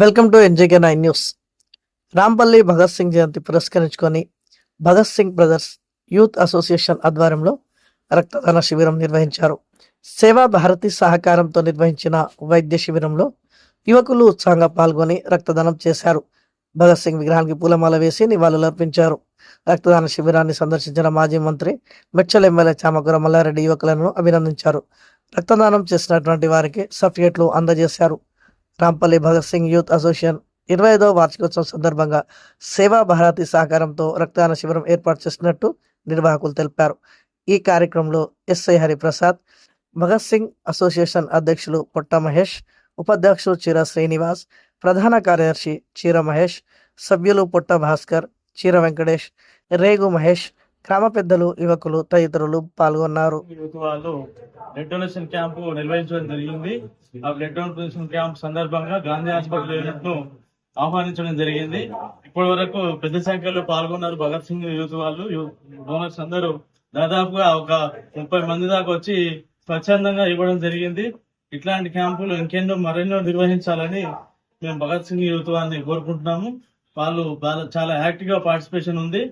Welcome to NJK nine news. Rampally Bhagat Singh జయంతి పురస్కరించుకొని Bhagat Singh brothers youth association ఆధ్వర్యంలో రక్తదాన శిబిరం నిర్వహించారు. సేవా భారతి సహకారంతో నిర్వహించిన వైద్య శిబిరంలో యువకులు ఉత్సాహంగా పాల్గొని రక్తదానం చేశారు. భగత్ సింగ్ విగ్రహానికి పూలమాల వేసి నివాళులర్పించారు రక్తదాన శిబిరాన్ని సందర్శించిన మాజీ మంత్రి మెచ్చల్ ఎమ్మెల్యే చామకూర మల్లారెడ్డి యువకులను అభినందించారు. రక్తదానం చేసినటువంటి వారికి సర్టిఫికెట్లు అందజేశారు. రాంపల్లి భగత్ సింగ్ యూత్ అసోసియేషన్ ఇరవై ఐదవ వార్షికోత్సవం సందర్భంగా సేవా భారతి సహకారంతో రక్తదాన శిబిరం ఏర్పాటు చేసినట్టు నిర్వాహకులు తెలిపారు. ఈ కార్యక్రమంలో ఎస్ఐ హరిప్రసాద్ భగత్ సింగ్ అసోసియేషన్ అధ్యక్షులు పొట్ట మహేష్ ఉపాధ్యక్షుడు చీర శ్రీనివాస్ ప్రధాన కార్యదర్శి చీర మహేష్ సభ్యులు పొట్ట భాస్కర్ చీర వెంకటేష్ రేగు మహేష్ గ్రామ పెద్దలు యువకులు తదితరులు పాల్గొన్నారు. యూత్ వాళ్ళు బ్లడ్ డొనేషన్ క్యాంపు నిర్వహించడం జరిగింది. ఆ బ్లడ్ డొనేషన్ క్యాంప్ సందర్భంగా గాంధీ హాస్పిటల్ ఆహ్వానించడం జరిగింది. ఇప్పటి వరకు పెద్ద సంఖ్యలో పాల్గొన్నారు భగత్ సింగ్ యూత్ వాళ్ళు. డోనర్స్ అందరూ దాదాపుగా ఒక ముప్పై మంది దాకా వచ్చి స్వచ్ఛందంగా ఇవ్వడం జరిగింది. ఇట్లాంటి క్యాంపులు ఇంకెన్నో మరెన్నో నిర్వహించాలని మేము భగత్ సింగ్ యూత్ వాళ్ళని కోరుకుంటున్నాము. వాళ్ళు చాలా యాక్టివ్గా పార్టిసిపేషన్ ఉంది.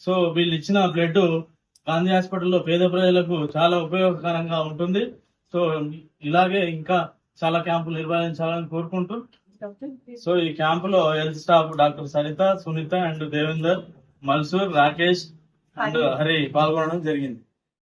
సో వీళ్ళు ఇచ్చిన బ్లడ్ గాంధీ హాస్పిటల్లో పేద ప్రజలకు చాలా ఉపయోగకరంగా ఉంటుంది. సో ఇలాగే ఇంకా చాలా క్యాంపులు నిర్వహించాలని కోరుకుంటూ. సో ఈ క్యాంపులో health staff doctor Saritha Sunitha and Devender Malsur Rakesh and Hari పాల్గొనడం జరిగింది.